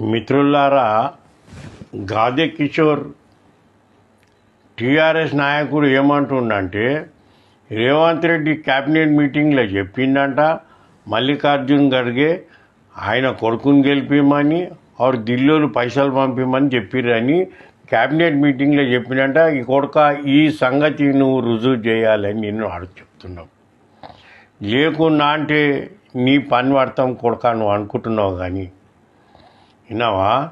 మిత్రులారా గాదే కిషోర్ టీఆర్ఎస్ నాయకుడు ఏమంటుండంటే రేవంత్ రెడ్డి క్యాబినెట్ మీటింగ్లో చెప్పిందంట మల్లికార్జున్ ఖర్గే ఆయన కొడుకుని గెలిపిమని ఆరు ఢిల్లీలో పైసలు పంపిమని చెప్పిరని క్యాబినెట్ మీటింగ్లో చెప్పినంట ఈ కొడుక ఈ సంగతి నువ్వు రుజువు చేయాలని నేను అడుగు చెప్తున్నావు లేకున్నా అంటే నీ పని పడతాం కొడుక నువ్వు అనుకుంటున్నావు కానీ. విన్నావా?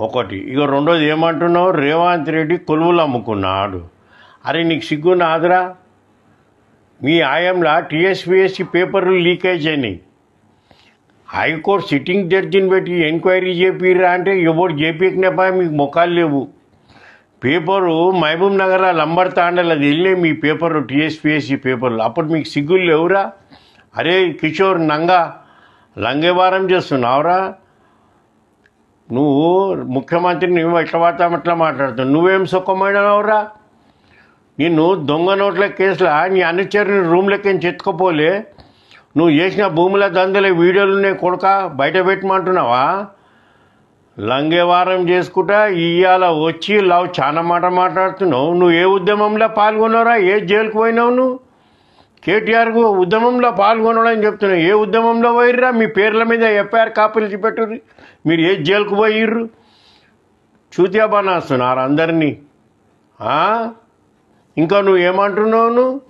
ఒకటి ఇక రెండోది ఏమంటున్నావు? రేవంత్ రెడ్డి కొలువులు అమ్ముకున్నాడు. అరే నీకు సిగ్గు నాదురా? మీ ఆయంలో టీఎస్పీఎస్సీ పేపర్లు లీకేజ్ అయినాయి హైకోర్టు సిట్టింగ్ జడ్జిని పెట్టి ఎంక్వైరీ చేపిరా అంటే ఎవరు చేపించినపై మీకు మొక్కలు లేవు. పేపరు మహబూబ్ నగర్ లంబర్ తాండలు అది వెళ్ళినాయి మీ పేపర్లు టీఎస్పీఎస్సీ పేపర్లు. అప్పుడు మీకు సిగ్గులు లేవురా? అరే కిషోర్ నంగా లంగేవారం చేస్తున్నావురా? నువ్వు ముఖ్యమంత్రి నువ్వు ఎట్లా పడతాం ఎట్లా మాట్లాడుతావు. నువ్వేం సుఖమైనవురా? నిన్ను దొంగ నోట్ల కేసులో నీ అనుచరుని రూమ్లకి చెత్తుకపోలే? నువ్వు చేసిన భూముల దందల వీడియోలు ఉన్నాయి కొడుక బయట పెట్టమంటున్నావా? లంగేవారం చేసుకుంటా ఇవాళ వచ్చి లవ్ చాలా మాట మాట్లాడుతున్నావు. నువ్వు ఏ ఉద్యమంలో పాల్గొన్నావురా? ఏ జైలుకు పోయినావు నువ్వు? కేటీఆర్కు ఉద్యమంలో పాల్గొనడం చెప్తున్నావు ఏ ఉద్యమంలో పోయిర్రా? మీ పేర్ల మీద ఎఫ్ఐఆర్ కాపీలు చూపెట్టుర్రి మీరు ఏ జైలుకు పోయిర్రు? చూత్యాబానాస్తున్నారు అందరినీ. ఇంకా నువ్వు ఏమంటున్నావు నువ్వు?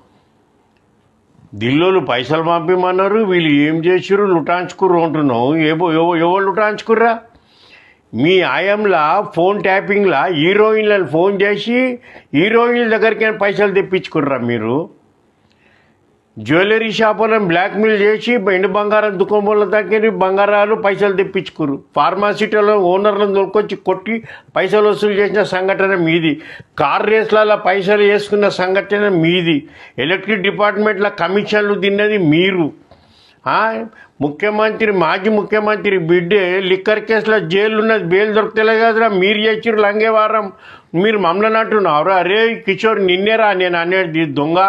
పైసలు పంపిమన్నారు. వీళ్ళు ఏం చేసిర్రు? లుటాంచుకుర్రు అంటున్నావు. ఏవో ఎవరు లుటాంచుకుర్రా? మీ ఆయంలా ఫోన్ ట్యాపింగ్లా హీరోయిన్లను ఫోన్ చేసి హీరోయిన్ల దగ్గరికి పైసలు తెప్పించుకుర్రా మీరు? జ్యువెలరీ షాపులను బ్లాక్మెయిల్ చేసి ఎండు బంగారం దుకాణాల దగ్గర బంగారాలు పైసలు తెప్పించుకురు. ఫార్మాసిటీలో ఓనర్లను దొరికొచ్చి కొట్టి పైసలు వసూలు చేసిన సంఘటన మీది. కార్ రేస్లలో పైసలు వేసుకున్న సంఘటన మీది. ఎలక్ట్రిక్ డిపార్ట్మెంట్లో కమిషన్లు తిన్నది మీరు. ముఖ్యమంత్రి మాజీ ముఖ్యమంత్రి బిడ్డే లిక్కర్ కేసులో జైలు ఉన్నది బెయిల్ దొరకలే కదరా మీరు చేసిరు లంగేవారం. మీరు మమ్మల్ని అంటున్నారు అరే కిషోర్ నిన్నేరా నేను అనేది దొంగ.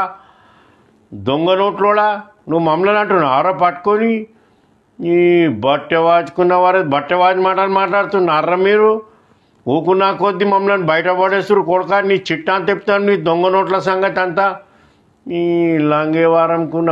దొంగ నోట్లోడా? నువ్వు మమ్మల్ని అంటున్నావు. ఆర పట్టుకొని ఈ బట్టె వాచుకున్న వారు బట్టె వాచి మాటలు మాట్లాడుతున్నారా. మీరు? ఊకున్నా కొద్దీ మమ్మల్ని బయట పడేస్తారు కొడుక నీ చిట్టా తెప్పుతాను నీ దొంగ నోట్ల సంగతి అంతా ఈ లంగేవారంకున్న వారంకున్న